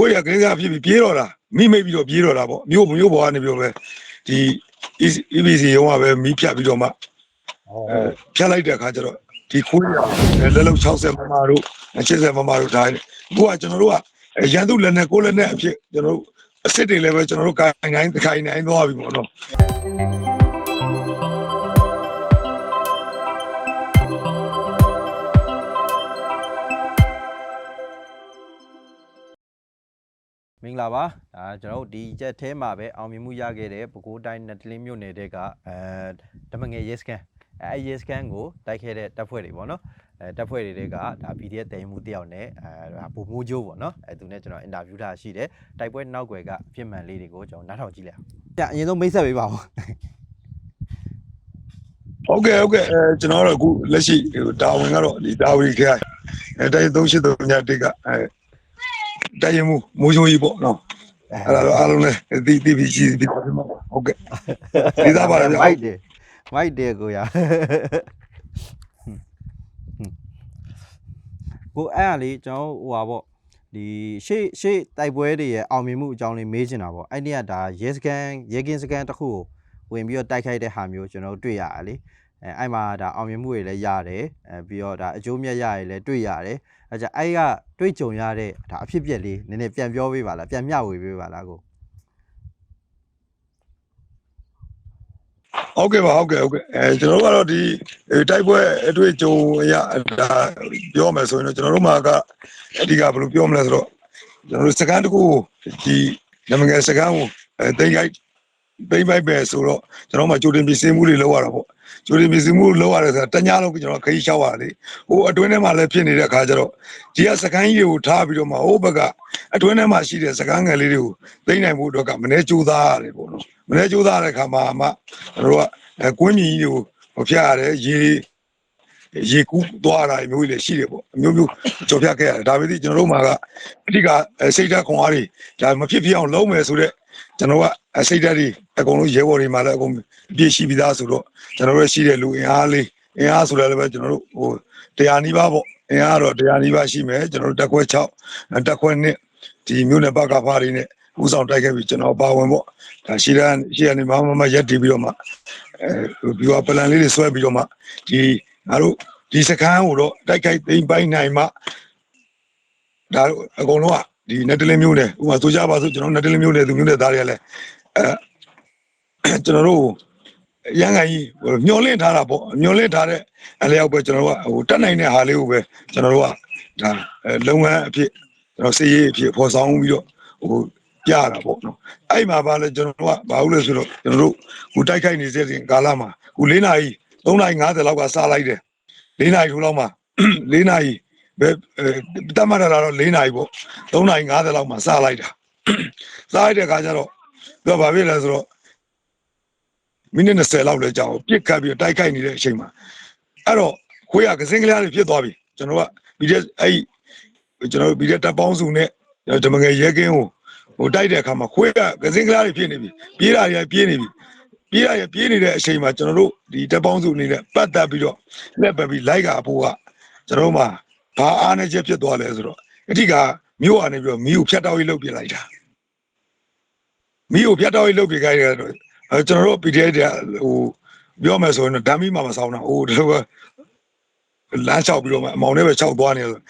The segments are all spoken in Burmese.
ကိုရကလေးစားဖြစ်ပြီးပြေးတော့တာမိမိတ်ပြီးတော့ပြေးတော့တာပေါ့မြို့မြို့ပေါ်ကနေပြီးတော့ပဲဒီ EBC ရုံးကပဲမိဖြတ်ပြီးတော့မှဟုတ်အဲဖြတ်လိုက်တဲ့အခါကျတော့ဒီခိုးရလက်လုံး60မမတို့80မမတို့ဒါအခုကကျွန်တော်တို့ကရန်သူလက်နဲ့ကိုလက်နဲ့အဖြစ်ကျွန်တော်တို့အစ်စ်တွေလည်းပဲကျွန်တော်တို့ကိုင်ကိုင်းခိုင်နိုင်သွားပြီပေါ့နော် မင်္ဂလာပါဒါကျွန်တော်တို့ဒီချက်ထဲမှာပဲအောင်မြင်မှုရခဲ့တဲ့ပဲခူးတိုင်းနတလင်းမြို့နယ်တဲကအဲဓမ္မငယ်ရဲစကန်အဲရဲစကန်ကိုတိုက်ခဲ့တဲ့တပ်ဖွဲ့တွေပေါ့နော်အဲတပ်ဖွဲ့တွေတဲကဒါ PDF တိုင်မှုတယောက်နဲ့အဲဘူမိုးကျိုးပေါ့နော်အဲသူနဲ့ကျွန်တော်အင်တာဗျူးထားရှိတယ်တိုက်ပွဲနောက်ွယ်ကအဖြစ်မှန်လေးတွေကိုကျွန်တော်နားထောင်ကြည့်လိုက်အောင်အရင်ဆုံးမိတ်ဆက်ပေးပါဦးဟုတ်ကဲ့ဟုတ်ကဲ့အဲကျွန်တော်တို့အခုလက်ရှိဟိုတာဝန်ကတော့ဒီတာဝန်ခိုင်အဲတိုင်း38ညတိကအဲ တိုင်ရင်မှုမိုးချိုးကြီးပေါ့နော်အဲ့ဒါတော့အားလုံးလည်းဒီဒီပြီးရှိပြီးပါမှာဟုတ်ကဲ့ဒီသားပါလားဗျာမိုက်တယ်မိုက်တယ်ကိုရကိုအဲ့အလေးကျွန်တော်ဟိုပါပေါ့ဒီရှေ့ရှေ့တိုက်ပွဲတွေရဲ့အောင်မြင်မှုအကြောင်းလေးမေးချင်တာပေါ့အဲ့ဒီကဒါရဲစကန်ရဲကင်းစကန်တစ်ခုကိုဝင်ပြီးတော့တိုက်ခိုက်တဲ့ဟာမျိုးကျွန်တော်တို့တွေ့ရတယ်လေ အဲအဲ့မှာဒါအောင်မြင်မှုတွေလည်းရတယ်အဲပြီးတော့ဒါအကျိုးမြတ်ရတွေလည်းတွေ့ရတယ်အဲကြအဲ့ကတွေ့ကြုံရတဲ့ဒါအဖြစ်အပျက်လေးနည်းနည်းပြန်ပြောပေးပါလားပြန်မျှဝေပေးပါလားကိုဟုတ်ကဲ့ပါဟုတ်ကဲ့ဟုတ်ကဲ့အဲကျွန်တော်တို့ကတော့ဒီတိုက်ပွဲအတွေ့အကြုံအရဒါပြောမယ်ဆိုရင်တော့ကျွန်တော်တို့မှာကအဓိကဘယ်လိုပြောမလဲဆိုတော့ကျွန်တော်တို့စကန်တကူဒီနမငယ်စကန်ကိုအဲတိတ်လိုက်တိတ်ပိုက်ပဲဆိုတော့ကျွန်တော်မှကြိုတင်ပြင်ဆင်မှုတွေလုပ်ရတာပေါ့ ကြိုတင်ပြင်ဆင်မှုလုပ်ရတယ်ဆိုတာတညလုံးကျွန်တော်ခရီးလျှောက်ရတယ်လေဟိုအတွင်းထဲမှာလည်းဖြစ်နေတဲ့အခါကျတော့ဒီကစကန်ကြီးတွေကိုထားပြီးတော့မှဟိုဘက်ကအတွင်းထဲမှာရှိတဲ့စကန်ငယ်လေးတွေကိုသိမ့်နိုင်ဖို့အတွက်ကမနေ့ကြိုးစားရတယ်ပေါ့နော်မနေ့ကြိုးစားတဲ့အခါမှာမှကျွန်တော်တို့ကအဲကွင်းမြင်ကြီးတွေကိုဟိုဖျက်ရတယ်ရေရေကူးသွားတာမျိုးကြီးလည်းရှိတယ်ပေါ့အမျိုးမျိုးကြော်ဖြတ်ခဲ့ရတယ်ဒါပေမဲ့ကျွန်တော်တို့မှာကအဓိကအဲစိတ်ဓာတ်ခွန်အားတွေဒါမဖြစ်ဖြစ်အောင်လုပ်မယ်ဆိုတော့ ကျွန်တော်ကအစိတ်ဓာတ်တွေအကုန်လုံးရဲဘော်တွေမှာလည်းအကုန်ပြည့်ရှိပြီးသားဆိုတော့ကျွန်တော်တို့ရှိတဲ့လူအင်အားလေးအင်အားဆိုလည်းပဲကျွန်တော်တို့ဟိုတရားနီးပါးပေါ့အင်အားတော့တရားနီးပါးရှိမယ်ကျွန်တော်တို့တက်ခွဲ6တက်ခွဲ1ဒီမျိုးနဲ့ဘက်ကဖားတွေနဲ့ဥဆောင်တိုက်ခဲ့ပြီးကျွန်တော်ပါဝင်ပေါ့ဒါရှိတဲ့ရှိရနေမမမရက်တည်ပြီးတော့မှအဲပြီးတော့ပလန်လေးတွေဆွဲပြီးတော့မှဒီငါတို့ဒီစကန်းကိုတော့တိုက်ခိုက်သိမ်းပိုင်းနိုင်မှဒါတို့အကုန်လုံးက ဒီနက်တလင်းမျိုးနဲ့ဥပမာဆိုကြပါစို့ကျွန်တော်နက်တလင်းမျိုးနဲ့သူမျိုးနဲ့သားတွေကလည်းအဲကျွန်တော်တို့ရန်ကန်ကြီးမျောလင့်ထားတာပေါ့မျောလင့်ထားတဲ့အလျောက်ပဲကျွန်တော်တို့ကဟိုတက်နိုင်တဲ့ဟာလေးကိုပဲကျွန်တော်တို့ကဒါလုပ်ငန်းအဖြစ်ကျွန်တော်စီရေးအဖြစ်ဖော်ဆောင်ပြီးတော့ဟိုပြရတာပေါ့နော်အဲ့မှာပါလဲကျွန်တော်တို့ကဘာလို့လဲဆိုတော့ကျွန်တော်တို့ကိုတိုက်ခိုက်နေတဲ့စဉ်ကာလမှာကို၄နာရီ၃နာရီ50လောက်ကစလိုက်တယ်၄နာရီထိုးလောက်မှာ၄နာရီပဲ တတ်မှတ်ရတာတော့၄နာရီပေါ့၃နာရီ50လောက်မှာစလိုက်တာစလိုက်တဲ့အခါကျတော့သူကဘာဖြစ်လဲဆိုတော့မိနစ်20လောက်လဲကြာအောင်ပြစ်ခတ်ပြီးတိုက်ခိုက်နေတဲ့အချိန်မှာအဲ့တော့ခွေးရကစင်းကလေးတွေဖြစ်သွားပြီကျွန်တော်ကပြီးတဲ့အဲ့ကျွန်တော်ပြီးတဲ့တပ်ပေါင်းစုနဲ့ဓမ္မငယ်ရဲကင်းကိုဟိုတိုက်တဲ့အခါမှာခွေးကကစင်းကလေးတွေဖြစ်နေပြီပြေးတာတွေပြေးနေပြီပြေးရရပြေးနေတဲ့အချိန်မှာကျွန်တော်တို့ဒီတက်ပေါင်းစုအနေနဲ့ပတ်သက်ပြီးတော့လက်ပတ်ပြီးလိုက်ကအဖို့ကကျွန်တော်တို့မှာ ဘာအားနေချက်ဖြစ်သွားလဲဆိုတော့အဓိကမြို့ကနေပြီးတော့မီးကိုဖြတ်တောက်ရေးလုပ်ပြလိုက်တာမီးကိုဖြတ်တောက်ရေးလုပ်ပြခိုင်းတယ်တော့အဲကျွန်တော်တို့ PDF တဲ့ဟိုပြောမယ်ဆိုရင်တော့ဓာမီမှာမဆောင်တာဟိုဒီလိုပဲလမ်းလျှောက်ပြီးတော့မှအမောင်နဲ့ပဲလျှောက်သွားနေတယ်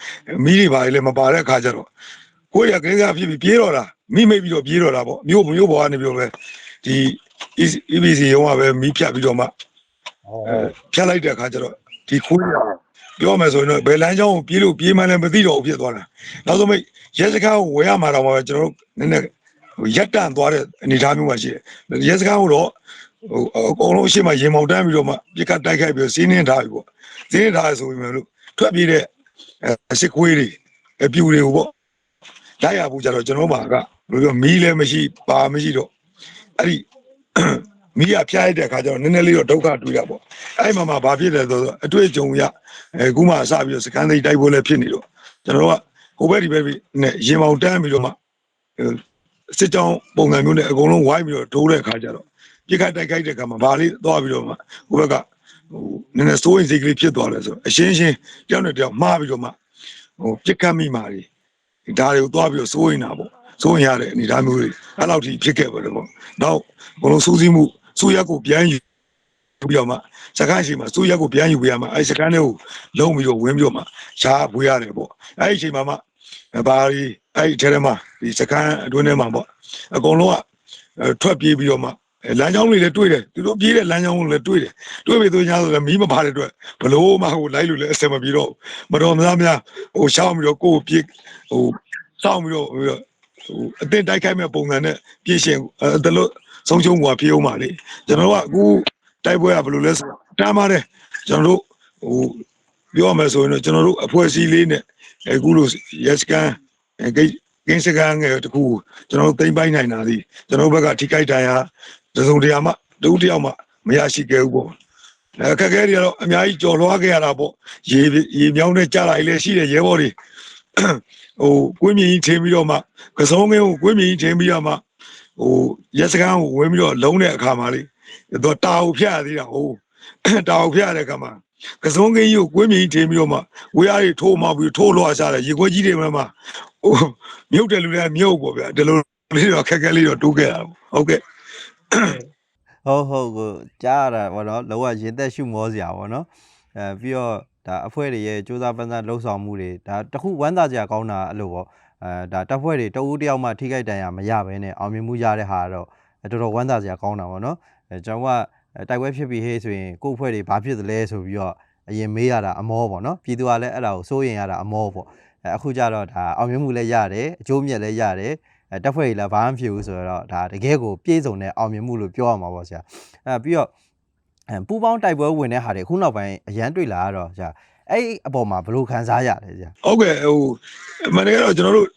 မီးတွေပါလေမပါတဲ့အခါကျတော့ကိုရကလေးစားဖြစ်ပြီးပြေးတော့တာမိမိတ်ပြီးတော့ပြေးတော့တာပေါ့မြို့မြို့ပေါ်ကနေပြီးတော့ပဲဒီ EBC ရုံးကပဲမီးဖြတ်ပြီးတော့မှဟုတ်အဲဖြတ်လိုက်တဲ့အခါကျတော့ဒီခိုးရ ပြောမယ်ဆိုရင်တော့ဘယ်လမ်းကြောင်းကိုပြေးလို့ပြေးမှလည်းမသိတော့ဘူးဖြစ်သွားတာနောက်ဆုံးမိတ်ရဲစခန်းကိုဝယ်ရမှာတော့မှပဲကျွန်တော်တို့နည်းနည်းဟိုရက်တန့်သွားတဲ့အနေအထားမျိုးမှရှိတယ်ရဲစခန်းကိုတော့ဟိုအကုန်လုံးအရှိမရေမောင်တန်းပြီးတော့မှပြစ်ကတ်တိုက်ခိုက်ပြီးတော့စီးနှင်းထားပြီပေါ့စီးနှင်းထားရဆိုပြီးမှလို့ထွက်ပြေးတဲ့အစစ်ခွေးတွေအပြူတွေကိုပေါ့လိုက်ရဘူးကြတော့ကျွန်တော်တို့မှာကဘယ်လိုပြောမီးလည်းမရှိပါမရှိတော့အဲ့ဒီ မိရဖျားရတဲ့အခါကျတော့နည်းနည်းလေးတော့ဒုက္ခတွေ့တာပေါ့အဲ့မှာမှဘာဖြစ်လဲဆိုတော့အတွေ့အကြုံရအဲခုမှစပြီးတော့စကန်သိတိုက်ပွဲလည်းဖြစ်နေတော့ကျွန်တော်တို့ကဟိုဘက်ဒီဘက်နဲ့ရင်မောင်တန်းပြီးတော့မှစစ်ကြောင်းပုံစံမျိုးနဲ့အကုန်လုံးဝိုင်းပြီးတော့ဒိုးတဲ့အခါကျတော့ပြစ်ခတ်တိုက်ခိုက်တဲ့အခါမှာဘာလေးသွားပြီးတော့မှဟိုဘက်ကဟိုနည်းနည်းစိုးရင်စိတ်ကလေးဖြစ်သွားလဲဆိုအရှင်းရှင်းတယောက်နဲ့တယောက်မှားပြီးတော့မှဟိုပြစ်ခတ်မိမာတွေဒါတွေကိုသွားပြီးတော့စိုးရင်တာပေါ့စိုးရင်ရတဲ့အနေအထားမျိုးတွေအဲ့လောက်ထိဖြစ်ခဲ့ပါတော့ပေါ့နောက်ဘလုံးစူးစီးမှု စူးရက်ကိုပြန်ယူပြီးတော့မှစကန်းရှိမှာစူးရက်ကိုပြန်ယူပေးရမှာအဲ့စကန်းတွေကိုလုံးပြီးတော့ဝင်းပြီးတော့မှရှားပွေးရတယ်ပေါ့အဲ့ဒီအချိန်မှာမှဘာဒီအဲ့ဒီထဲထဲမှာဒီစကန်းအတွင်းထဲမှာပေါ့အကုန်လုံးကထွက်ပြေးပြီးတော့မှလမ်းကြောင်းတွေလည်းတွေ့တယ်သူတို့ပြေးတဲ့လမ်းကြောင်းတွေလည်းတွေ့တယ်တွေ့ပြီဆိုညာဆိုလည်းမီးမပါတဲ့အတွက်ဘလို့မှဟိုလိုက်လို့လည်းအဆင်မပြေတော့မတော်မသားများဟိုရှောင်းပြီးတော့ကိုယ်ပြေးဟိုစောင်းပြီးတော့ဟိုအတင်းတိုက်ခိုက်မဲ့ပုံစံနဲ့ပြေးရှင်အဲဒါလို့ ဆုံးချုံကပြေးအောင်ပါလေကျွန်တော်ကအခုတိုက်ပွဲကဘယ်လိုလဲဆိုတားပါတယ်ကျွန်တော်တို့ဟိုပြောရမယ်ဆိုရင်တော့ကျွန်တော်တို့အဖွဲ့အစည်းလေးနဲ့အခုလို yes can ဂိတ်ကင်းစကန်ငယ်တခုကျွန်တော်တို့သိမ့်ပိုင်းနိုင်တာဒီကျွန်တော်တို့ဘက်ကထိခိုက်တရားတစုံတရာမှတဦးတယောက်မှမရရှိခဲ့ဘူးပေါ့အခက်အခဲတွေကတော့အများကြီးကြော်လွှားခဲ့ရတာပေါ့ရေရေမြောင်းနဲ့ကြာလာလေရှိတဲ့ရဲဘော်တွေဟိုကွင်းမြင်ကြီးထင်းပြီးတော့မှကစုံမင်းကိုကွင်းမြင်ကြီးထင်းပြီးတော့မှ ဟိုရက်စကန်ကိုဝင်ပြီးတော့လုံးတဲ့အခါမှာလေတော့တာကိုဖျက်ရသေးတာဟိုတာကိုဖျက်ရတဲ့အခါမှာကစုံကင်းကြီးကိုကွင်းမြင်ကြီးထင်းပြီးတော့မှဝေးအားတွေထိုးမှပြီးထိုးလွှားစားတယ်ရေခွက်ကြီးတွေမှာဟိုမြုပ်တယ်လူတွေကမြုပ်ပေါ့ဗျာဒီလိုလေးတော့ခက်ခဲလေးတော့တိုးခဲ့တာပေါ့ဟုတ်ကဲ့ဟုတ်ဟုတ်ကိုကြားရတာဗောနော်လောကရင်သက်ရှုမောစရာဗောနော်အဲပြီးတော့ဒါအဖွဲ့တွေရဲ့စူးစမ်းပန်းစားလှုပ်ဆောင်မှုတွေဒါတခုဝမ်းသာစရာကောင်းတာအဲ့လိုဗော အဲဒါတပ်ဖွဲ့တွေတဦးတယောက်မှထိခိုက်ဒဏ်ရာမရဘဲနဲ့အောင်မြင်မှုရတဲ့ဟာကတော့တော်တော်ဝမ်းသာစရာကောင်းတာဗောနော်အဲကျွန်တော်ကတိုက်ပွဲဖြစ်ပြီးဟေးဆိုရင်ကိုယ့်အဖွဲ့တွေဘာဖြစ်သလဲဆိုပြီးတော့အရင်မေးရတာအမောပေါ့နော်ပြည်သူကလည်းအဲ့ဒါကိုစိုးရင်ရတာအမောပေါ့အဲအခုကျတော့ဒါအောင်မြင်မှုလည်းရတယ်အကျိုးမြတ်လည်းရတယ်အဲတက်ဖွဲ့ကြီးလည်းဘာမှမဖြစ်ဘူးဆိုတော့ဒါတကယ်ကိုပြည့်စုံတဲ့အောင်မြင်မှုလို့ပြောရမှာပေါ့ဆရာအဲပြီးတော့အဲပူပေါင်းတိုက်ပွဲဝင်တဲ့ဟာတွေခုနောက်ပိုင်းအရန်တွေ့လာတော့ဆရာ အဲ့အပေါ်မှာဘယ်လိုခံစားရလဲဆရာဟုတ်ကဲ့ဟိုမနေ့ကတော့ကျွန်တော်တို့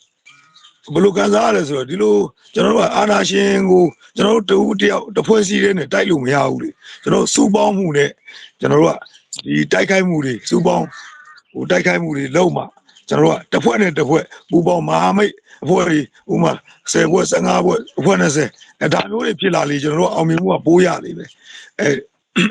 ဘယ်လိုကန်စားရလဲဆိုတော့ဒီလိုကျွန်တော်တို့ကအာနာရှင်ကိုကျွန်တော်တို့တူတယောက်တစ်ဖွဲ့စီတဲ့နဲ့တိုက်လို့မရဘူးလေကျွန်တော်စူပေါင်းမှုနဲ့ကျွန်တော်တို့ကဒီတိုက်ခိုက်မှုတွေစူပေါင်းဟိုတိုက်ခိုက်မှုတွေလုံးမှာကျွန်တော်တို့ကတစ်ဖွဲ့နဲ့တစ်ဖွဲ့ပူပေါင်းမဟာမိတ်အဖွဲ့တွေဥမာ10ဖွဲ့15ဖွဲ့အဖွဲ့20အဲဒါမျိုးတွေဖြစ်လာလေကျွန်တော်တို့အောင်မြင်မှုကပိုးရလေပဲအဲ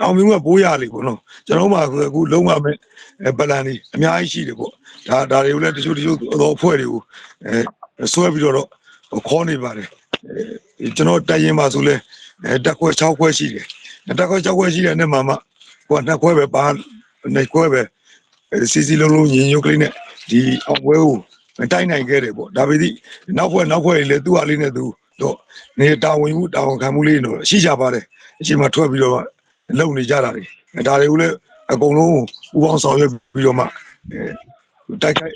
အောင်မြင်မှုကပိုးရလေပေါ့နော်ကျွန်တော်တို့မှာအခုလုံးဝမဲ့အဲပလန်ကြီးအများကြီးရှိတယ်ပေါ့ဒါဒါတွေကိုလည်းတချို့တချို့သောအဖွဲ့တွေကိုအဲဆွဲပြီးတော့ခေါ်နေပါတယ်အဲကျွန်တော်တိုင်ရင်ပါဆိုလဲအဲတက်ခွဲ6ခွဲရှိတယ်တက်ခွဲ6ခွဲရှိတဲ့နေ့မှာမှကိုကနှစ်ခွဲပဲပါနှစ်ခွဲပဲစီစီလုံးလုံးညင်ညွတ်ကလေးနဲ့ဒီအောင်ပွဲကိုတိုက်နိုင်ခဲ့တယ်ပေါ့ဒါပေမဲ့နောက်ခွဲနောက်ခွဲလေသူ့အလေးနဲ့သူတော့နေတာဝန်မှုတာဝန်ခံမှုလေးတော့ရှိကြပါတယ်အချိန်မှထွက်ပြီးတော့ လုံနေကြတာလေဒါတွေကိုလည်းအကုန်လုံးပူပေါင်းဆောင်ရွက်ပြီးတော့မှတိုက်ခိုက်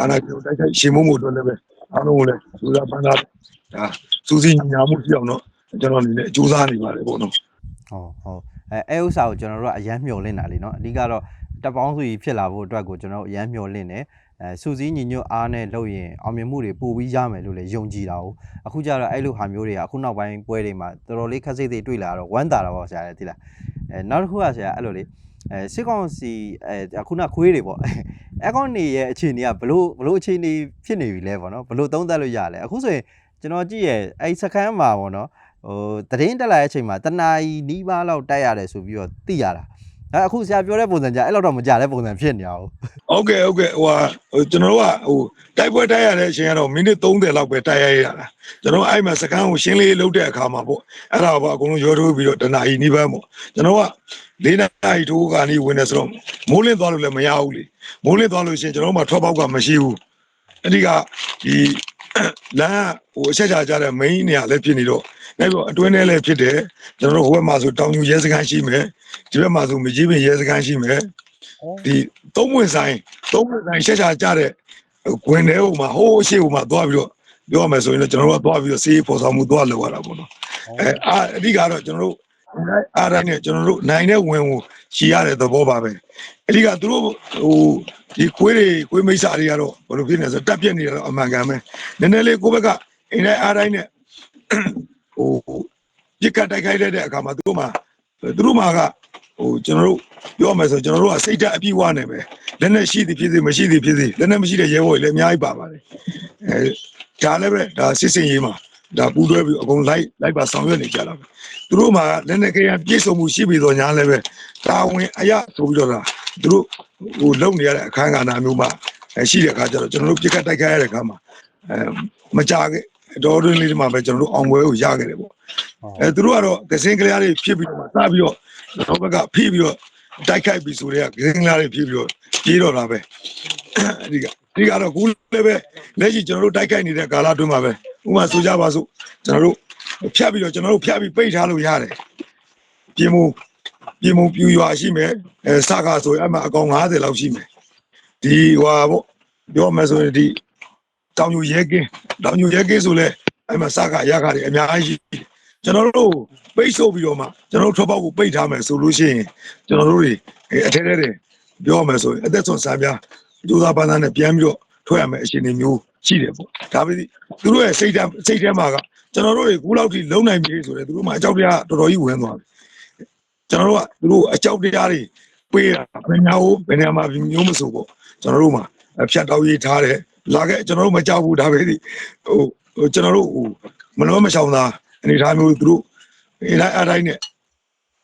အာဏာရှင်တိုက်ခိုက်ရှင်မုံမှုအတွက်လည်းပဲအားလုံးကိုလည်းစူးစမ်းပန်းစားဒါစူးစီးညာမှုရှိအောင်တော့ကျွန်တော်အနေနဲ့အကျိုးစားနေပါတယ်ပေါ့နော်ဟုတ်ဟုတ်အဲအဲဥစ္စာကိုကျွန်တော်တို့ကအရန်မျှော်လင့်တာလေနော်အဓိကတော့တပ်ပေါင်းစုကြီးဖြစ်လာဖို့အတွက်ကိုကျွန်တော်တို့အရန်မျှော်လင့်တယ် အဲစူစည်းညီညွတ်အားနဲ့လုပ်ရင်အောင်မြင်မှုတွေပိုပြီးရမယ်လို့လည်းယုံကြည်တာ哦အခုကျတော့အဲ့လိုဟာမျိုးတွေကအခုနောက်ပိုင်းပွဲတွေမှာတော်တော်လေးခက်စိတ်စိတ်တွေ့လာတော့ဝမ်းသာတာပေါ့ဆရာလေသိလားအဲနောက်တစ်ခုကဆရာအဲ့လိုလေအဲစစ်ကောင်စီအဲခုနခွေးတွေပေါ့အဲကောင်နေရဲ့အခြေအနေကဘလို့ဘလို့အခြေအနေဖြစ်နေပြီလဲပေါ့နော်ဘလို့သုံးသပ်လို့ရလဲအခုဆိုရင်ကျွန်တော်ကြည့်ရဲ့အဲ့စခန်းမှာပေါ့နော်ဟိုတရင်တက်လာတဲ့အချိန်မှာတနာရီနီးပါးလောက်တိုက်ရတယ်ဆိုပြီးတော့သိရတာ အဲအခုဆရာပြောတဲ့ပုံစံကြအဲ့လောက်တော့မကြတဲ့ပုံစံဖြစ်နေအောင်ဟုတ်ကဲ့ဟုတ်ကဲ့ဟိုဟာဟိုကျွန်တော်တို့ကဟိုတိုက်ပွဲတိုက်ရတဲ့အချိန်ကတော့မိနစ်30လောက်ပဲတိုက်ရရတာကျွန်တော်အဲ့မှာစကန်းကိုရှင်းလေးလုပ်တဲ့အခါမှာပေါ့အဲ့ဒါပေါ့အကုန်လုံးရောထိုးပြီးတော့တနာရီနီးပါးပေါ့ကျွန်တော်က၄နာရီထိုးကနေဝင်နေဆိုတော့မိုးလင်းသွားလို့လည်းမရဘူးလေမိုးလင်းသွားလို့ရှိရင်ကျွန်တော်တို့မှထွက်ပေါက်ကမရှိဘူးအဲ့ဒီကဒီလမ်းဟိုအချက်ချာကြတဲ့ main နေရာလည်းဖြစ်နေတော့ အဲ့တော့အတွင်းထဲလည်းဖြစ်တယ်ကျွန်တော်တို့ဟိုဘက်မှာဆိုတောင်ကျူရဲစခန်းရှိမယ်ဒီဘက်မှာဆိုမကြီးပင်ရဲစခန်းရှိမယ်ဒီသုံးဝင်ဆိုင်သုံးဝင်ဆိုင်ရှက်ချာကြတဲ့ဂွင်ထဲဟိုမှာဟိုးအရှိဟိုမှာသွားပြီးတော့ပြောရမယ်ဆိုရင်တော့ကျွန်တော်တို့ကသွားပြီးတော့စေးပေါ်ဆောင်မှုသွားလောက်ရတာပေါ့နော်အဲအာအဓိကတော့ကျွန်တော်တို့အားတိုင်းနဲ့ကျွန်တော်တို့နိုင်တဲ့ဝင်ကိုရှည်ရတဲ့သဘောပါပဲအဓိကသူတို့ဟိုဒီခွေးတွေခွေးမိစ္ဆာတွေကတော့ဘယ်လိုဖြစ်နေလဲဆိုတက်ပြက်နေတော့အမှန်ကန်ပဲနည်းနည်းလေးကိုယ့်ဘက်ကအိမ်တိုင်းအားတိုင်းနဲ့ ဟိုပြစ်ကတ်တိုက်ခိုက်တဲ့အခါမှာသူတို့မှာသူတို့မှာကဟိုကျွန်တော်တို့ပြောမယ်ဆိုကျွန်တော်တို့ကစိတ်ဓာတ်အပြည့်ဝနေပဲလက်နဲ့ရှိသည်ဖြစ်စေမရှိသည်ဖြစ်စေလက်နဲ့မရှိတဲ့ရဲဘော်တွေလည်းအများကြီးပါပါတယ်အဲဒါလည်းပဲဒါစစ်စင်ရေးမှာဒါပူးတွဲပြီးအကုန်လိုက်လိုက်ပါဆောင်ရွက်နေကြတာပဲသူတို့မှာလက်နဲ့ကြရပြည့်စုံမှုရှိပြီးတော့ညာလည်းပဲတာဝန်အရဆိုပြီးတော့ဒါသူတို့ဟိုလုံနေရတဲ့အခန်းကဏ္ဍမျိုးမှာအဲရှိတဲ့အခါကျတော့ကျွန်တော်တို့ပြစ်ခတ်တိုက်ခိုက်ရတဲ့အခါမှာအဲမကြခဲ့ အတော်တွင်းလေးတွေမှာပဲကျွန်တော်တို့အောင်ပွဲကိုရခဲ့တယ်ပေါ့အဲသူတို့ကတော့ကစင်းကလေးတွေဖြစ်ပြီးတော့မှစပြီးတော့ကျွန်တော်ဘက်ကဖိပြီးတော့တိုက်ခိုက်ပြီးဆိုတဲ့ကစင်းကလေးတွေဖြစ်ပြီးတော့ပြေးတော့တာပဲဒီကဒီကတော့ကူလည်းပဲလက်ရှိကျွန်တော်တို့တိုက်ခိုက်နေတဲ့ကာလအတွင်းမှာပဲဥပမာဆိုကြပါစို့ကျွန်တော်တို့ဖြတ်ပြီးတော့ကျွန်တော်တို့ဖြတ်ပြီးပိတ်ထားလို့ရတယ်ပြင်မှုပြင်မှုပြူရွာရှိမယ်အဲစကားဆိုရင်အမှအကောင်90လောက်ရှိမယ်ဒီဟွာပေါ့ပြောမယ်ဆိုရင်ဒီ တောင်ညိုရဲကင်းတောင်ညိုရဲကင်းဆိုလဲအဲ့မှာစကားရကားတွေအများကြီးရှိတယ်ကျွန်တော်တို့ပိတ်ဆို့ပြီးတော့မှကျွန်တော်တို့ထွက်ပေါက်ကိုပိတ်ထားမယ်ဆိုလို့ရှိရင်ကျွန်တော်တို့တွေအဲအထဲထဲတွေပြောမယ်ဆိုရင်အသက်ဆုံးစာပြဒူသာပန်းသားနဲ့ပြန်ပြီးတော့ထွက်ရမယ်အရှင်တွေမျိုးရှိတယ်ပေါ့ဒါပေမဲ့သူတို့ရဲ့စိတ်ဓာတ်စိတ်ထဲမှာကကျွန်တော်တို့တွေကူလောက်ထိလုံနိုင်ပြီဆိုတော့သူတို့မှအကြောက်တရားတော်တော်ကြီးဝင်သွားတယ်ကျွန်တော်တို့ကသူတို့အကြောက်တရားတွေပေးတာဘယ်ညာကိုဘယ်နေရာမှာမျိုးမဆိုပေါ့ကျွန်တော်တို့မှအဖြတ်တောက်ရေးထားတယ် လာခဲ့ကျွန်တော်တို့မကြောက်ဘူးဒါပဲဒီဟိုဟိုကျွန်တော်တို့ဟိုမနှောမရှောင်သာအနေထားမျိုးသူတို့အဲတိုင်းအတိုင်းနဲ့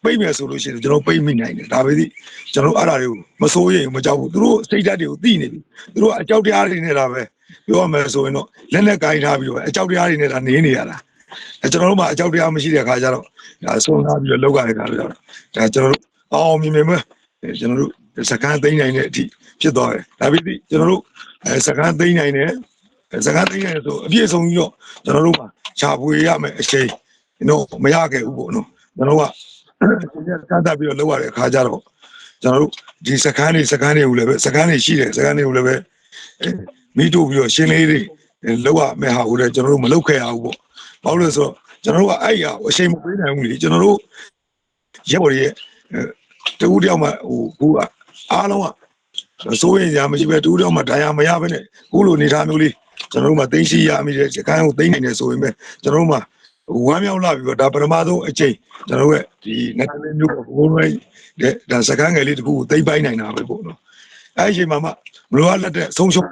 ပိတ်မယ်ဆိုလို့ရှိရင်ကျွန်တော်ပိတ်မိနိုင်တယ်ဒါပဲဒီကျွန်တော်အဲ့ဒါတွေကိုမစိုးရင်မကြောက်ဘူးသူတို့စိတ်ဓာတ်တွေကိုသိနေပြီသူတို့အကြောက်တရားတွေနဲ့ဒါပဲပြောရမယ်ဆိုရင်တော့လက်နဲ့ကင်ထားပြီးတော့အကြောက်တရားတွေနဲ့ဒါနေနေရတာအဲကျွန်တော်တို့မှအကြောက်တရားမရှိတဲ့အခါကျတော့ဒါဆုံးသားပြီးတော့လောက်ရတဲ့အခါကျတော့ဒါကျွန်တော်တို့အောင်မြင်မြင်ပဲကျွန်တော်တို့ စကန်သိမ်းနိုင်တဲ့အထိဖြစ်သွားတယ်ဒါပေမဲ့ကျွန်တော်တို့အဲစကားသိမ်းနိုင်တယ်အဲစကားသိမ်းနိုင်တယ်ဆိုအပြည့်အစုံကြီးတော့ကျွန်တော်တို့ကရှားပွေရမယ်အချိန်တော့မရခဲ့ဘူးပေါ့နော်ကျွန်တော်တို့ကစကားတတ်ပြီးတော့လောက်ရတဲ့အခါကျတော့ကျွန်တော်တို့ဒီစကားတွေစကားတွေကိုလည်းပဲစကားတွေရှိတယ်စကားတွေကိုလည်းပဲအဲမိတို့ပြီးတော့ရှင်းလေးတွေလောက်ရမယ်ဟာကိုလည်းကျွန်တော်တို့မလောက်ခဲ့ရဘူးပေါ့ဘာလို့လဲဆိုတော့ကျွန်တော်တို့ကအဲ့ရအချိန်မပေးနိုင်ဘူးလေကျွန်တော်တို့ရက်ပေါ်ရဲ့တူတယောက်မှဟိုကူ အားလုံးကစိုးရင်ညာမရှိပဲတူတော့မှဒါရမရပဲနဲ့ခုလိုနေထားမျိုးလေးကျွန်တော်တို့မှသိရှိရမိတဲ့စကန်ကိုသိနိုင်နေဆိုရင်ပဲကျွန်တော်တို့မှဝမ်းမြောက်လာပြီးတော့ဒါပထမဆုံးအချိန်ကျွန်တော်တို့ရဲ့ဒီနိုင်ငံလေးမျိုးပေါ့ဘုံတွေတဲ့ဒါစကန်ငယ်လေးတခုကိုသိမ့်ပိုင်းနိုင်တာပဲပေါ့နော်အဲ့ဒီအချိန်မှာမှမလိုအပ်လက်တဲ့ဆုံးရှုံး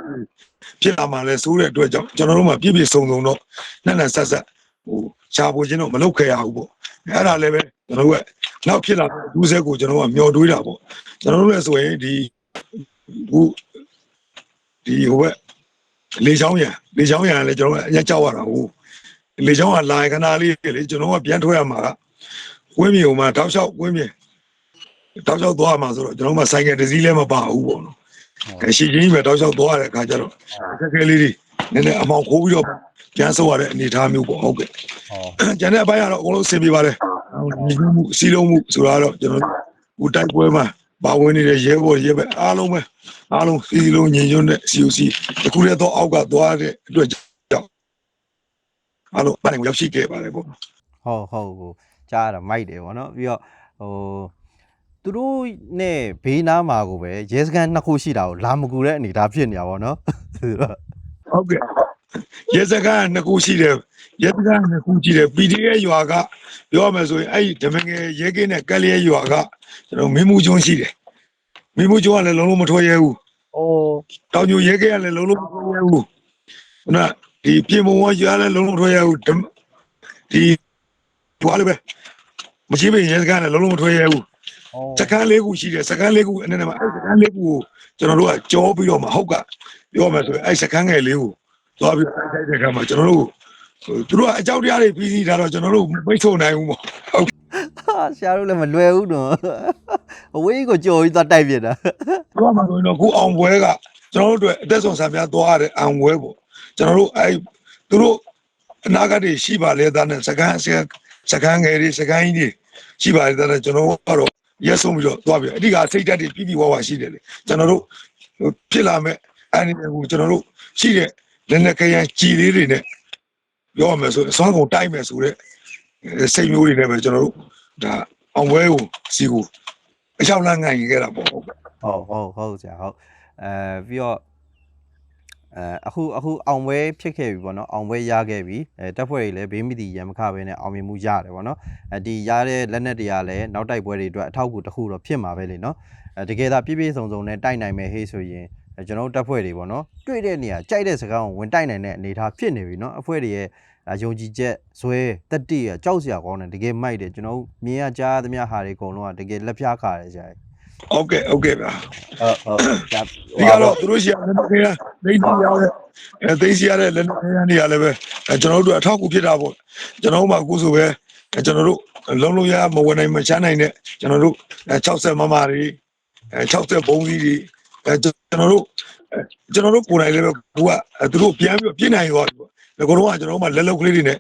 ဖြစ်လာမှလဲစိုးတဲ့အတွက်ကြောင့်ကျွန်တော်တို့မှပြည့်ပြည့်စုံစုံတော့နဲ့နဲ့ဆက်ဆက်ဟိုရှားဖို့ချင်းတော့မလုပ်ခဲ့ရဘူးပေါ့အဲ့ဒါလည်းပဲကျွန်တော်တို့က နောက်ဖြစ်လာတဲ့ဒူးဆဲကိုကျွန်တော်ကမျောတွေးတာပေါ့ကျွန်တော်တို့လည်းဆိုရင်ဒီဟိုဒီဟိုဘက်လေချောင်းရံလေချောင်းရံလည်းကျွန်တော်ကအညကြောက်ရတာဟိုလေချောင်းကလာခဏလေးလေကျွန်တော်ကပြန်ထွက်ရမှာကဝင်းမြေဟိုမှာတောက်လျှောက်ဝင်းမြေတောက်လျှောက်သွားမှာဆိုတော့ကျွန်တော်မှဆိုင်ကယ်တစ်စီးလည်းမပါဘူးပေါ့နော်ကရှိချင်းပဲတောက်လျှောက်သွားရတဲ့အခါကျတော့အခက်အခဲလေးတွေနည်းနည်းအမောင်ခိုးပြီးတော့ပြန်ဆုပ်ရတဲ့အနေအထားမျိုးပေါ့ဟုတ်ကဲ့ဟောကျန်တဲ့အပိုင်းကတော့အကုန်လုံးဆင်ပြေပါတယ် ညီမှုစီလုံးမှုဆိုတာတော့ကျွန်တော်ဟိုတိုက်ပွဲမှာပါဝင်နေတဲ့ရဲဘော်ရဲပဲအားလုံးပဲအားလုံးစီလုံးညီညွတ်တဲ့ COC တခုတည်းတော့အောက်ကသွားတဲ့အတွက်ကြောင့်အားလုံးပိုင်းကိုရောက်ရှိခဲ့ပါတယ်ပေါ့ဟုတ်ဟုတ်ကိုကြားရတာမိုက်တယ်ဗောနော်ပြီးတော့ဟိုသူတို့နဲ့ဘေးနားမှာကိုပဲရဲစခန်းနှစ်ခုရှိတာကိုလာမကူတဲ့အနေဒါဖြစ်နေတာဗောနော်ဆိုတော့ဟုတ်ကဲ့ ရဲစခန်းနှစ်ခုရှိတယ်ရဲစခန်းနှစ်ခုရှိတယ် PDA ရွာကပြောရမယ်ဆိုရင်အဲ့ဒီဓမငယ်ရဲကင်းနဲ့ကက်လျက်ရွာကကျွန်တော်မင်းမှုကျွန်းရှိတယ်မင်းမှုကျွန်းကလည်းလုံးလုံးမထွက်ရဲဘူးအိုးတောင်ညိုရဲကရလည်းလုံးလုံးမထွက်ရဘူးခုနဒီပြင်မဝရလည်းလုံးလုံးမထွက်ရဘူးဓမ္မဒီဘွားလည်းပဲမရှိဘဲရဲစကန်လည်းလုံးလုံးမထွက်ရဘူးစကန်လေးခုရှိတယ်စကန်လေးခုအနေနဲ့မှာအဲ့စကန်လေးခုကိုကျွန်တော်တို့ကကြောပြီးတော့မှဟုတ်ကပြောမယ်ဆိုရင်အဲ့စကန်ငယ်လေးကို သွားပြီးတိုက်တဲ့ခါမှာကျွန်တော်တို့သူတို့ကအကြောက်တရားတွေပြီးစီးတာတော့ကျွန်တော်တို့မပိတ်ဆို့နိုင်ဘူးပေါ့ဟာရှားလို့လည်းမလွယ်ဘူးနော်အဝေးကိုကြော်ပြီးသွားတိုက်ပြတာပြောမှဆိုရင်တော့ခုအောင်ပွဲကကျွန်တော်တို့အတွက်အသက်ဆုံးဆံပြသွားရတဲ့အောင်ပွဲပေါ့ကျွန်တော်တို့အဲ့သူတို့အနာဂတ်တွေရှိပါလေသားနဲ့စကန်စကန်စကန်ငယ်တွေစကန်ကြီးတွေရှိပါလေသားနဲ့ကျွန်တော်တို့ကတော့ရက်ဆုံးပြီးတော့သွားပြီအဓိကစိတ်ဓာတ်တွေပြီးပြီးဝါဝါရှိတယ်လေကျွန်တော်တို့ဖြစ်လာမဲ့အဲ့ဒီကိုကျွန်တော်တို့ရှိတဲ့ လက်နဲ့ကရန်ကြည်လေးတွေနဲ့ပြောရမယ်ဆိုရင်အစွမ်းကုန်တိုက်မယ်ဆိုတဲ့စိတ်မျိုးတွေနဲ့ပဲကျွန်တော်တို့ဒါအောင်ပွဲကိုစီကိုအလျှောက်လန်းနိုင်ခဲ့တာပေါ့ဟုတ်ကဲ့ဟုတ်ဟုတ်ဟုတ်ဆရာဟုတ်အဲပြီးတော့အဲအခုအခုအောင်ပွဲဖြစ်ခဲ့ပြီပေါ့နော်အောင်ပွဲရခဲ့ပြီအဲတက်ဖွဲ့တွေလည်းဘေးမီတီရံမခပဲနဲ့အောင်မြင်မှုရတယ်ပေါ့နော်အဲဒီရတဲ့လက်နက်တွေကလည်းနောက်တိုက်ပွဲတွေအတွက်အထောက်အကူတစ်ခုတော့ဖြစ်မှာပဲလေနော်အဲတကယ်ဒါပြည့်ပြည့်စုံစုံနဲ့တိုက်နိုင်မယ်ဟေးဆိုရင်အဲ ကျွန်တော်တို့တက်ဖွဲ့တွေပေါ့နော်တွေ့တဲ့နေရာကြိုက်တဲ့စကားကိုဝင်တိုက်နိုင်တဲ့အနေအထားဖြစ်နေပြီနော်အဖွဲ့တွေရဲ့အဲယုံကြည်ချက်ဇွဲတက်တိရကြောက်စရာကောင်းတယ်တကယ်မိုက်တယ်ကျွန်တော်တို့မြင်ရကြားရသမျှဟာတွေအကုန်လုံးကတကယ်လက်ဖျားခါတယ်ဆရာကြီးဟုတ်ကဲ့ဟုတ်ကဲ့ဗျာဟုတ်ဟုတ်ဒါဒီကတော့သူတို့ရှိရလက်နက်ခဲယမ်းသိသိရတဲ့အဲသိသိရတဲ့လက်နက်ခဲယမ်းတွေကလည်းပဲအဲကျွန်တော်တို့အထောက်အကူဖြစ်တာပေါ့ကျွန်တော်တို့မှအခုဆိုပဲအဲကျွန်တော်တို့လုံးလုံးရမဝင်နိုင်မချမ်းနိုင်တဲ့ကျွန်တော်တို့အဲ60မမတွေအဲ60ဘုံကြီးတွေ အဲကျွန်တော်တို့အဲကျွန်တော်တို့ကိုယ်တိုင်လည်းပဲကိုကအဲသူတို့ပြန်ပြီးတော့ပြည့်နိုင်ရောဒီကတော့ကကျွန်တော်တို့မှလက်လုတ်ကလေးတွေနဲ့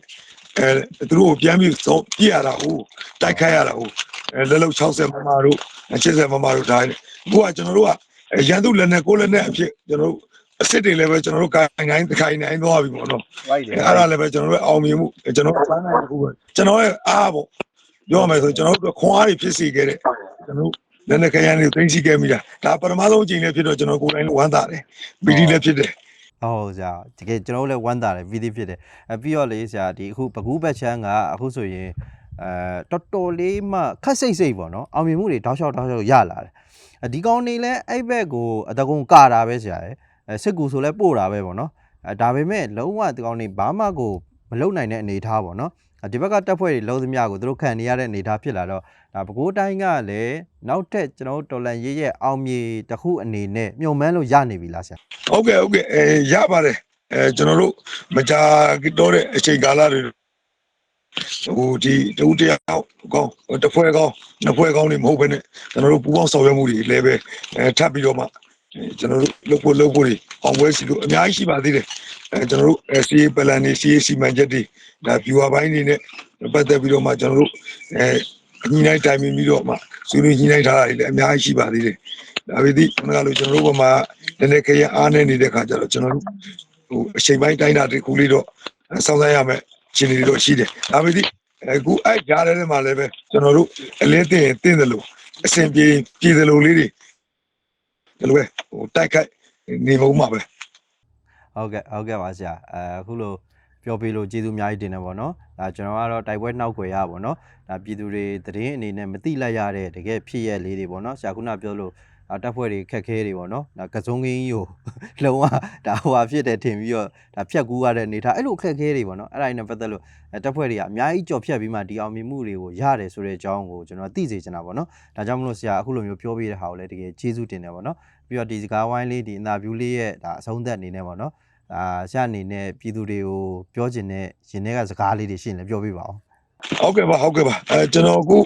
အဲသူတို့ကိုပြန်ပြီးတော့ပြည့်ရတာဟုတ်တိုက်ခိုက်ရတာဟုတ်အဲလက်လုတ်60မမတို့80မမတို့ဒါနဲ့အခုကကျွန်တော်တို့ကအဲရန်သူလက်နဲ့ကိုယ်လက်နဲ့အဖြစ်ကျွန်တော်တို့အစ်စ်တွေလည်းပဲကျွန်တော်တို့ကိုင်နိုင်တစ်ခိုင်နိုင်သွားပြီပေါ့နော်ဝိုက်တယ်အဲအဲ့ဒါလည်းပဲကျွန်တော်တို့အောင်မြင်မှုအဲကျွန်တော်တို့ပန်းနိုင်တစ်ခုပဲကျွန်တော်ရဲ့အားပေါ့ပြောရမယ်ဆိုရင်ကျွန်တော်တို့ခွန်အားတွေဖြစ်စေခဲ့တဲ့ကျွန်တော်တို့ လက်နဲ့ခရမ်းတွေသိသိခဲ့မိတာဒါပထမဆုံးအချိန်လေးဖြစ်တော့ကျွန်တော်ကိုယ်တိုင်လည်းဝမ်းသာတယ်ပီတိလည်းဖြစ်တယ်ဟုတ်ဆရာတကယ်ကျွန်တော်တို့လည်းဝမ်းသာတယ်ဗီဒီဖြစ်တယ်အပြီးတော့လေဆရာဒီအခုပကူးဘက်ချမ်းကအခုဆိုရင်အဲတော်တော်လေးမှခက်စိတ်စိတ်ပေါ့နော်အောင်မြင်မှုတွေတောက်လျှောက်တောက်လျှောက်ရလာတယ်အဒီကောင်နေလဲအဲ့ဘက်ကိုအတကုံကာတာပဲဆရာရဲ့အဲစစ်ကူဆိုလဲပို့တာပဲပေါ့နော်အဲဒါပေမဲ့လုံးဝဒီကောင်နေဘာမှကိုမလုံနိုင်တဲ့အနေအထားပေါ့နော် ဒီဘက်ကတက်ဖွဲ့တွေလုံးသမျှကိုသူတို့ခံနေရတဲ့အနေအထားဖြစ်လာတော့ဒါပကိုးတိုင်းကလည်းနောက်ထပ်ကျွန်တော်တို့တော်လန်ရေးရဲ့အောင်မြေတစ်ခုအနေနဲ့မြုံမန်းလို့ရနေပြီလားဆရာဟုတ်ကဲ့ဟုတ်ကဲ့အဲရပါတယ်အဲကျွန်တော်တို့မကြာတော့တဲ့အချိန်ကာလတွေဟိုဒီတူတယောက်ကောင်းတစ်ဖွဲကောင်းနှစ်ဖွဲကောင်းနေမဟုတ်ဘဲနဲ့ကျွန်တော်တို့ပူပေါင်းဆောင်ရွက်မှုတွေလည်းပဲအဲထပ်ပြီးတော့မှအဲ ကျွန်တော်တို့လုပ်ဖို့လုပ်ဖို့တွေအောင်ပွဲစီလို့အများကြီးရှိပါသေးတယ်အဲကျွန်တော်တို့ SCA ပလန်နေ CA စီမံချက်တွေဒါ viewer ဘိုင်းနေနဲ့ပတ်သက်ပြီးတော့မှကျွန်တော်တို့အဲညီနိုင်တိုင်ပင်ပြီးတော့မှဆွေးနွေးညီနိုင်ထားတာတွေလည်းအများကြီးရှိပါသေးတယ်ဒါပေမဲ့ခုနကလိုကျွန်တော်တို့ဘက်မှာနည်းနည်းခရအားနေနေတဲ့ခါကျတော့ကျွန်တော်တို့ဟိုအချိန်ပိုင်းတိုင်းတာတွေခုလေးတော့စောင့်ဆိုင်ရမယ်ရှင်တွေတော့ရှိတယ်ဒါပေမဲ့အခုအဲ့ကြားထဲမှာလည်းပဲကျွန်တော်တို့အလင်းတင်ရင်တင်တယ်လို့အစဉ်ပြေပြည်တယ်လို့လေးတွေ ဒီလိုပဲဟိုတိုက်ခိုက်နေပုံမှာပဲဟုတ်ကဲ့ဟုတ်ကဲ့ပါဆရာအဲအခုလိုပြောပြလို့ကျေးဇူးအများကြီးတင်တယ်ပေါ့နော်ဒါကျွန်တော်ကတော့တိုက်ပွဲနှောက်ခွေရပါတော့ဒါပြည်သူတွေသတင်းအနေနဲ့မတိလိုက်ရတဲ့တကယ်ဖြစ်ရလေးတွေပေါ့နော်ဆရာခုနပြောလို့ဒါ တက်ဖွဲ့တွေခက်ခဲတွေပေါ့နော်ဒါကစုံကင်းကြီးကိုလုံးဝဒါဟိုဟာဖြစ်တယ်ထင်ပြီးတော့ဒါဖြတ်ကူးရတဲ့အနေထားအဲ့လိုခက်ခဲတွေပေါ့နော်အဲ့ဒါတွေနဲ့ပတ်သက်လို့အဲတက်ဖွဲ့တွေကအများကြီးကြော်ဖြတ်ပြီးမှဒီအောင်မြင်မှုတွေကိုရတယ်ဆိုတဲ့အကြောင်းကိုကျွန်တော်သိစေချင်တာပေါ့နော်ဒါကြောင့်မလို့ဆရာအခုလိုမျိုးပြောပြတဲ့ဟာကိုလည်းတကယ်ကျေးဇူးတင်တယ်ပေါ့နော်ပြီးတော့ဒီစကားဝိုင်းလေးဒီအင်တာဗျူးလေးရဲ့ဒါအဆုံးသက်အနေနဲ့ပေါ့နော်အာဆရာအနေနဲ့ပြည်သူတွေကိုပြောချင်တဲ့ရင်ထဲကစကားလေးတွေရှိရင်လည်းပြောပြပါဦး ဟုတ်ကဲ့ပါဟုတ်ကဲ့ပါအဲကျွန်တော်အခု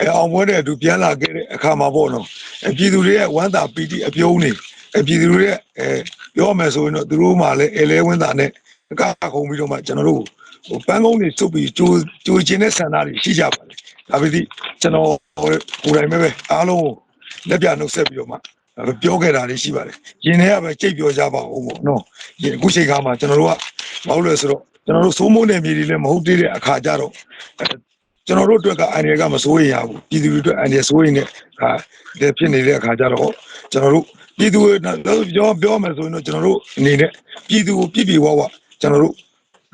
အဲအောင်ပွဲတဲ့အတူပြန်လာခဲ့တဲ့အခါမှာပေါ့နော်အဲပြည်သူတွေရဲ့ဝမ်းသာပီတိအပြုံးနေအဲပြည်သူတွေရဲ့အဲပြောမယ်ဆိုရင်တော့သူတို့မှလည်းအဲလဲဝမ်းသာနဲ့အကခုံပြီးတော့မှကျွန်တော်တို့ဟိုပန်းကုန်းတွေစုပ်ပြီးကြိုးကြိုးချင်းတဲ့ဆန္ဒတွေရှိကြပါတယ်ဒါပေမဲ့ကျွန်တော်ကိုယ်တိုင်ပဲပဲအားလုံးကိုလက်ပြနှုတ်ဆက်ပြီးတော့မှပြောခဲ့တာတွေရှိပါတယ်။ရင်ထဲကပဲကြိတ်ပြောကြပါဦးပေါ့နော်။အခုချိန်ခါမှာကျွန်တော်တို့ကဘာလို့လဲဆိုတော့ ကျွန်တော်တို့စိုးမိုးနယ်မြေတွေလည်းမဟုတ်သေးတဲ့အခါကြတော့ကျွန်တော်တို့အတွက်ကအန်ရကမစိုးရင်ရဘူးပြည်သူတွေအတွက်အန်ရစိုးရင်လည်းဟာဒီဖြစ်နေတဲ့အခါကျတော့ကျွန်တော်တို့ပြည်သူတွေပြောပြောမယ်ဆိုရင်တော့ကျွန်တော်တို့အနေနဲ့ပြည်သူကိုပြည့်ပြည့်ဝဝကျွန်တော်တို့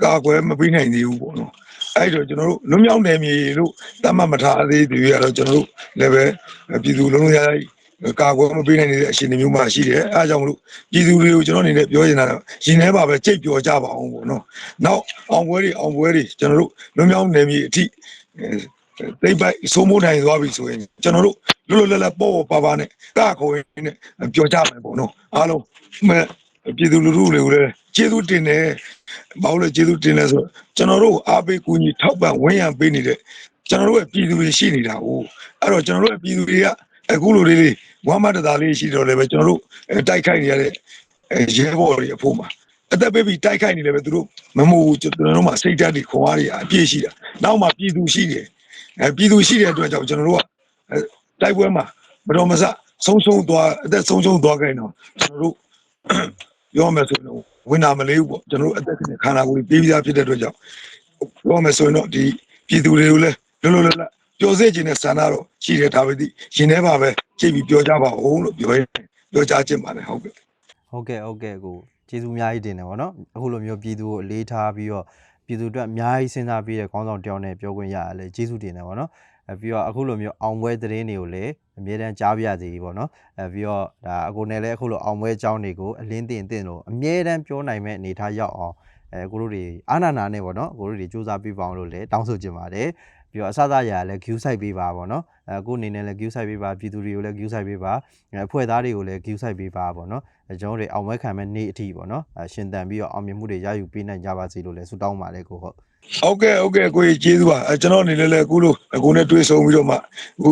ကာကွယ်မပေးနိုင်သေးဘူးပေါ့နော်အဲ့တော့ကျွန်တော်တို့လွန်မြောက်နယ်မြေလို့တတ်မှတ်မထားသေးသေးရတော့ကျွန်တော်တို့လည်းပဲပြည်သူလုံးလုံးရရ ကာကွယ်မပေးနိုင်တဲ့အရှင်မျိုးမှရှိတယ်အဲအကြောင်းမလို့ပြည်သူတွေကိုကျွန်တော်အနေနဲ့ပြောချင်တာတော့ရင်ထဲပါပဲကြိတ်ပြောကြပါအောင်ပေါ့နော်နောက်အောင်ပွဲတွေအောင်ပွဲတွေကျွန်တော်တို့လွန်မြောက်နယ်မြေအထိသိပ်ပိုက်စိုးမိုးနိုင်သွားပြီဆိုရင်ကျွန်တော်တို့လွတ်လွတ်လပ်လပ်ပေါ့ပေါ့ပါပါနဲ့ကခေါ်ရင်းနဲ့ပြောကြမယ်ပေါ့နော်အားလုံးမဲ့ပြည်သူလူထုတွေကိုလည်းကျေးဇူးတင်တယ်ဘာလို့လဲကျေးဇူးတင်လဲဆိုတော့ကျွန်တော်တို့အားပေးကူညီထောက်ပံ့ဝန်းရံပေးနေတဲ့ကျွန်တော်တို့ရဲ့ပြည်သူတွေရှိနေတာ哦အဲ့တော့ကျွန်တော်တို့ရဲ့ပြည်သူတွေကအခုလိုလေးလေး ဝမ်းမတသားလေးရှိတော့လည်းပဲကျွန်တော်တို့တိုက်ခိုက်နေရတဲ့ရဲဘော်တွေအဖို့မှာအသက်ပေးပြီးတိုက်ခိုက်နေတယ်ပဲသူတို့မမို့ဘူးကျွန်တော်တို့မှာစိတ်ဓာတ်တွေခွန်အားတွေအပြည့်ရှိတာနောက်မှပြည်သူရှိတယ်အဲပြည်သူရှိတဲ့အတွက်ကြောင့်ကျွန်တော်တို့ကအဲတိုက်ပွဲမှာမတော်မဆဆုံးဆုံးသွားအသက်ဆုံးဆုံးသွားကြရင်တော့ကျွန်တော်တို့ပြောမယ်ဆိုရင်တော့ဝင်နာမလေးဘူးပေါ့ကျွန်တော်တို့အသက်နဲ့ခန္ဓာကိုယ်ပြေးပြီးသားဖြစ်တဲ့အတွက်ကြောင့်ပြောမယ်ဆိုရင်တော့ဒီပြည်သူတွေကိုလည်းလွတ်လွတ်လပ်လပ် ပြောစေခြင်းနဲ့ဆန္ဒတော့ရှိတယ်ဒါပဲဒီရင်ထဲမှာပဲချိန်ပြီးပြောကြပါဦးလို့ပြောရင်ပြောကြခြင်းပါတယ်ဟုတ်ကဲ့ဟုတ်ကဲ့ဟုတ်ကဲ့ကိုကျေးဇူးအများကြီးတင်တယ်ပေါ့နော်အခုလိုမျိုးပြည်သူကိုအလေးထားပြီးတော့ပြည်သူအတွက်အများကြီးစဉ်းစားပြီးတဲ့ခေါင်းဆောင်တယောက်နဲ့ပြောခွင့်ရရလဲကျေးဇူးတင်တယ်ပေါ့နော်အဲပြီးတော့အခုလိုမျိုးအောင်ပွဲသတင်းတွေကိုလည်းအမြဲတမ်းကြားပြရစီပေါ့နော်အဲပြီးတော့ဒါအကိုနဲ့လည်းအခုလိုအောင်ပွဲအကြောင်းတွေကိုအလင်းတင်တင်လို့အမြဲတမ်းပြောနိုင်မဲ့အနေထားရောက်အောင်အဲကိုတို့တွေအာနာနာနဲ့ပေါ့နော်ကိုတို့တွေစူးစမ်းပြပါအောင်လို့လည်းတောင်းဆိုချင်ပါတယ် ပြီးပြီးတော့အစသာရာလည်း view site ပေးပါပေါ့နော်အဲကိုအနေနဲ့လည်း view site ပေးပါပြည်သူတွေကိုလည်း view site ပေးပါအဲအဖွဲ့သားတွေကိုလည်း view site ပေးပါပေါ့နော်အဲကျွန်တော်တို့အောင်ဝဲခံမဲ့နေ့အထိပေါ့နော်အဲရှင်တန်ပြီးတော့အောင်မြင်မှုတွေရယူပေးနိုင်ကြပါစေလို့လည်းဆုတောင်းပါတယ်ကိုဟုတ်ဟုတ်ကဲ့ဟုတ်ကဲ့ကိုကြီးကျေးဇူးပါအဲကျွန်တော်အနေနဲ့လည်းအခုလိုအခုနဲ့တွေ့ဆုံပြီးတော့မှအခု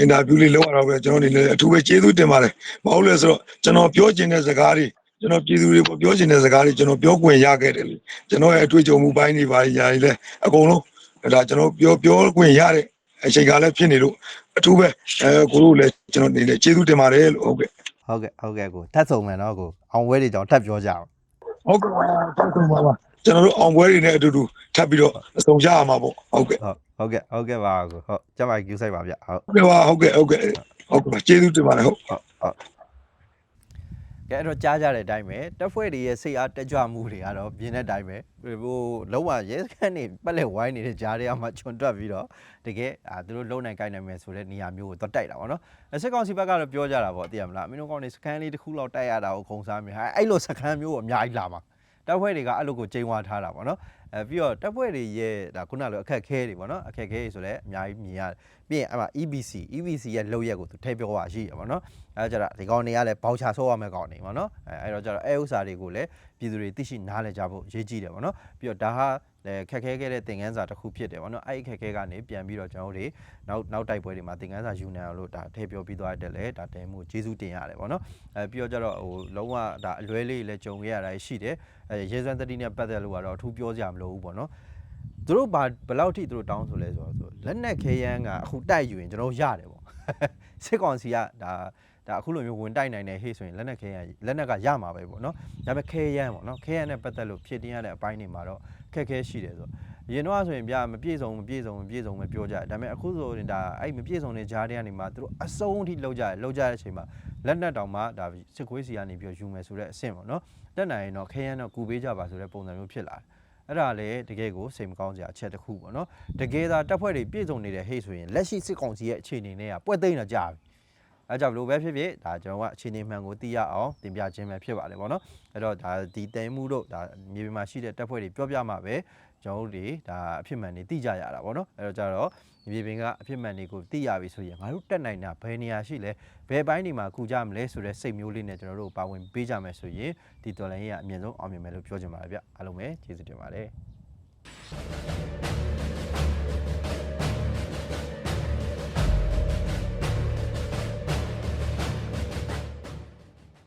အင်တာဗျူးလေးလုပ်ရတော့ပဲကျွန်တော်အနေနဲ့အထူးပဲကျေးဇူးတင်ပါတယ်မဟုတ်လဲဆိုတော့ကျွန်တော်ပြောချင်တဲ့စကားတွေကျွန်တော်ပြည်သူတွေပြောချင်တဲ့စကားတွေကျွန်တော်ပြောခွင့်ရခဲ့တယ်လေကျွန်တော်ရဲ့အတွေ့အကြုံမှုပိုင်းတွေပါညာတွေလည်းအကုန်လုံး ဒါကျွန်တော်ပြောပြောခွင့်ရတဲ့အချိန်ကလည်းဖြစ်နေလို့အထူးပဲအဲကိုတို့လည်းကျွန်တော်အနေနဲ့ကျေးဇူးတင်ပါတယ်လို့ဟုတ်ကဲ့ဟုတ်ကဲ့ဟုတ်ကဲ့ကိုထပ်ဆုံးမယ်နော်ကိုအောင်ဝဲတွေကြောင့်ထပ်ပြောကြအောင်ဟုတ်ကဲ့ပါကျေးဇူးပါပါကျွန်တော်တို့အောင်ပွဲတွေနဲ့အတူတူထပ်ပြီးတော့အဆုံးရအောင်ပါပေါ့ဟုတ်ကဲ့ဟုတ်ဟုတ်ကဲ့ဟုတ်ကဲ့ပါကိုဟုတ်ကျမကြီး view site ပါဗျဟုတ်ဟုတ်ကဲ့ပါဟုတ်ကဲ့ဟုတ်ကဲ့ဟုတ်ကဲ့ပါကျေးဇူးတင်ပါတယ်ဟုတ်ဟုတ်ဟုတ်ကဲ အဲ့တော့ကြားကြတဲ့အတိုင်းပဲတက်ဖွဲ့တွေရဲ့စိတ်အားတက်ကြွမှုတွေကတော့ပြင်းတဲ့အတိုင်းပဲဟိုလုံးဝရဲစခန်းနေပက်လက်ဝိုင်းနေတဲ့ကြားတွေကမှချွန်တွက်ပြီးတော့တကယ်အာသူတို့လုံနိုင်ကိုင်းနိုင်မယ်ဆိုတဲ့နေရာမျိုးကိုသွားတိုက်တာပေါ့နော်အစစ်ကောင်စီဘက်ကတော့ပြောကြတာပေါ့သိရမလားမင်းတို့ကောင်နေစခန်းလေးတစ်ခုလောက်တိုက်ရတာကိုခုံစားမြင်ဟာအဲ့လိုစခန်းမျိုးကိုအများကြီးလာမှာတက်ဖွဲ့တွေကအဲ့လိုကိုချိန်ဝါထားတာပေါ့နော် အဲပြီးတော့တက်ဖွဲ့တွေရဲ့ဒါခုနလိုအခက်ခဲတွေပေါ့နော်အခက်ခဲတွေဆိုလည်းအများကြီးမြင်ရတယ်ပြီးရင်အဲ့မှာ EBC EBC ရဲ့လောက်ရက်ကိုသူထည့်ပြောတာရှိရပါတော့အဲကြတော့ဒီကောင်တွေကလည်းဘောက်ချဆော့ရမယ့်ကောင်တွေပေါ့နော်အဲအဲ့တော့ကြတော့အဲဥစ္စာတွေကိုလည်းပြည်သူတွေသိရှိနားလည်ကြဖို့ရေးကြည့်တယ်ပေါ့နော်ပြီးတော့ဒါဟာ လည်းခက်ခဲခဲ့တဲ့သင်ခန်းစာတစ်ခုဖြစ်တယ်ပေါ့နော်အဲ့ဒီခက်ခဲကနေပြန်ပြီးတော့ကျွန်တော်တို့တွေနောက်နောက်တိုက်ပွဲတွေမှာသင်ခန်းစာယူနိုင်အောင်လို့ဒါထည့်ပြောပြီးသွားတဲ့လေဒါတဲမှုကျေးဇူးတင်ရတယ်ပေါ့နော်အဲပြီးတော့ကြတော့ဟိုလုံးဝဒါအလွဲလေးလည်းကြုံခဲ့ရတာရှိတယ်အဲရဲစွမ်းတတိနဲ့ပတ်သက်လို့ကတော့အထူးပြောစရာမလိုဘူးပေါ့နော်သူတို့ဘာဘယ်လောက်ထိသူတို့တောင်းဆိုလဲဆိုတော့လက်နက်ခဲယမ်းကအခုတိုက်ယူရင်ကျွန်တော်ရတယ်ပေါ့စစ်ကောင်စီကဒါဒါအခုလိုမျိုးဝင်တိုက်နိုင်တဲ့ဟေ့ဆိုရင်လက်နက်ခဲယမ်းလက်နက်ကရမှာပဲပေါ့နော်ဒါပေမဲ့ခဲယမ်းပေါ့နော်ခဲယမ်းနဲ့ပတ်သက်လို့ဖြစ်တင်ရတဲ့အပိုင်းတွေမှာတော့ ခက်ခဲရှိတယ်ဆိုတော့အရင်တော့ဆိုရင်ဗျာမပြည့်စုံမပြည့်စုံမပြည့်စုံပဲပြောကြတယ်ဒါပေမဲ့အခုဆိုရင်ဒါအဲ့မပြည့်စုံတဲ့ဂျားတွေကနေမှသူတို့အစုံအထိလောက်ကြတယ်လောက်ကြတဲ့အချိန်မှာလက်နက်တောင်မှဒါစစ်ခွေးစီကနေပြီးယူမယ်ဆိုတဲ့အဆင့်ပေါ့နော်တက်နိုင်ရင်တော့ခဲယမ်းတော့ကူပေးကြပါဆိုတဲ့ပုံစံမျိုးဖြစ်လာတယ်အဲ့ဒါလည်းတကယ်ကိုစိတ်မကောင်းစရာအချက်တစ်ခုပေါ့နော်တကယ်သာတပ်ဖွဲ့တွေပြည့်စုံနေတဲ့ဟေ့ဆိုရင်လက်ရှိစစ်ကောင်စီရဲ့အခြေအနေနဲ့ကပွက်သိမ်းတော့ကြာပြီ အဲကြောင့်ဘလို့ပဲဖြစ်ဖြစ်ဒါကျွန်တော်ကအခြေအနေမှန်ကိုသိရအောင်တင်ပြခြင်းပဲဖြစ်ပါတယ်ပေါ့နော်အဲ့တော့ဒါဒီတဲမှုတို့ဒါမြေပြင်မှာရှိတဲ့တပ်ဖွဲ့တွေပြောပြမှာပဲကျွန်တော်တို့တွေဒါအဖြစ်မှန်တွေသိကြရတာပေါ့နော်အဲ့တော့ကြတော့မြေပြင်ကအဖြစ်မှန်တွေကိုသိရပြီဆိုရင်ငါတို့တက်နိုင်တာဘယ်နေရာရှိလဲဘယ်ပိုင်းတွေမှာကူကြမလဲဆိုတဲ့စိတ်မျိုးလေးနဲ့ကျွန်တော်တို့ပါဝင်ပေးကြမယ်ဆိုရင်ဒီတော်လိုင်းရေးကအမြင့်ဆုံးအောင်မြင်မယ်လို့ပြောချင်ပါတယ်ဗျအားလုံးပဲကျေးဇူးတင်ပါတယ်